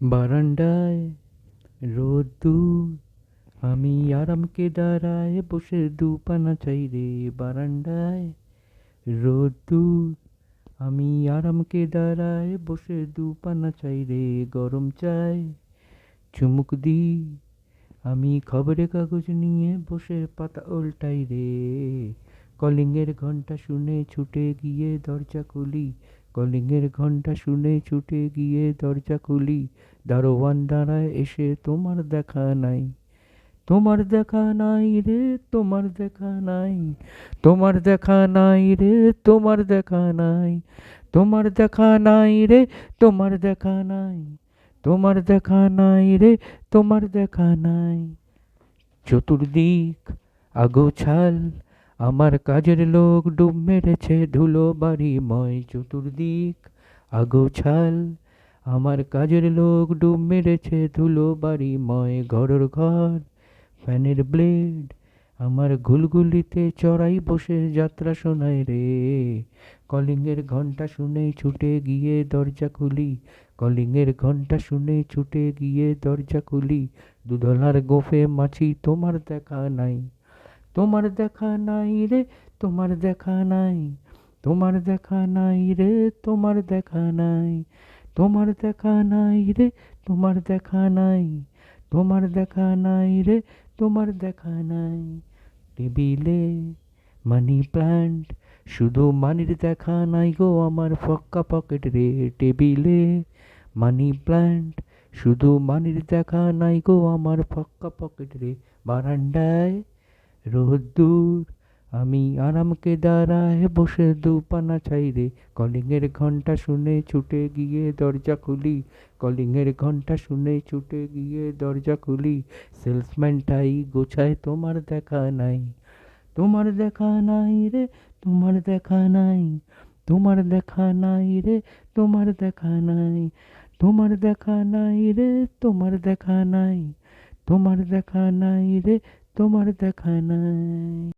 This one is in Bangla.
বারান্দায় রোদ্দুর আমি আরামকে দাঁড়ায় বসে দুপানা চাই রে বারান্দায় রোদ্দুর আমি আরামকে দাঁড়ায় বসে দুপানা চাই রে গরম চাই। চুমুক দি আমি খবরের কাগজ নিয়ে বসে পাতা উল্টাই রে। কলিংয়ের ঘণ্টা শুনে ছুটে গিয়ে দরজা খুলি কলিংয়ের ঘণ্টা শুনে ছুটে গিয়ে দরজা খুলি। দারোয়ান দাঁড়ায় এসে, তোমার দেখা নাই, তোমার দেখা নাই রে, তোমার দেখা নাই, তোমার দেখা নাই রে, তোমার দেখা নাই, তোমার দেখা নাই রে, তোমার দেখা নাই, তোমার দেখা নাই রে, তোমার দেখা নাই। চতুর্দিক আগোছাল আমার কাজের লোক ডুব মেরেছে ধুলো বাড়িময় চতুর্দিক আগোছাল আমার কাজের লোক ডুব মেরেছে ধুলো বাড়িময় ঘরের ঘর। ফ্যানের ব্লেড, আমার ঘুলগুলিতে চড়াই বসে যাত্রা শোনায় রে। কলিংয়ের ঘণ্টা শুনে ছুটে গিয়ে দরজা খুলি। কলিংয়ের ঘণ্টা শুনে ছুটে গিয়ে দরজা খুলি। দুধলার গোফে মাছি তোমার দেখা নাই। তোমার দেখা নাই রে, তোমার দেখা নাই। তোমার দেখা নাই রে, তোমার দেখা নাই। তোমার দেখা নাই রে, তোমার দেখা নাই। তোমার দেখা নাই রে, তোমার দেখা নাই। টেবিলে মানি প্ল্যান্ট, শুধু মানির দেখা নাই গো আমার ফক্কা পকেট রে। টেবিলে মানি প্ল্যান্ট, শুধু মানির দেখা নাই গো আমার ফক্কা পকেট রে। বারান্দায় রোদ্দুর আমি আরামকে দাঁড়ায় বসে দুপানা চাই রে। কলিংয়ের ঘণ্টা শুনে ছুটে গিয়ে দরজা খুলি, কলিংয়ের ঘণ্টা শুনে ছুটে গিয়ে দরজা খুলি। সেলসম্যানটাই গোছায়, তোমার দেখা নাই, তোমার দেখা নাই রে, তোমার দেখা নাই, তোমার দেখা নাই রে, তোমার দেখা নাই, তোমার দেখা নাই রে, তোমার দেখা নাই, তোমার দেখা নাই রে তোমার দেখা নাই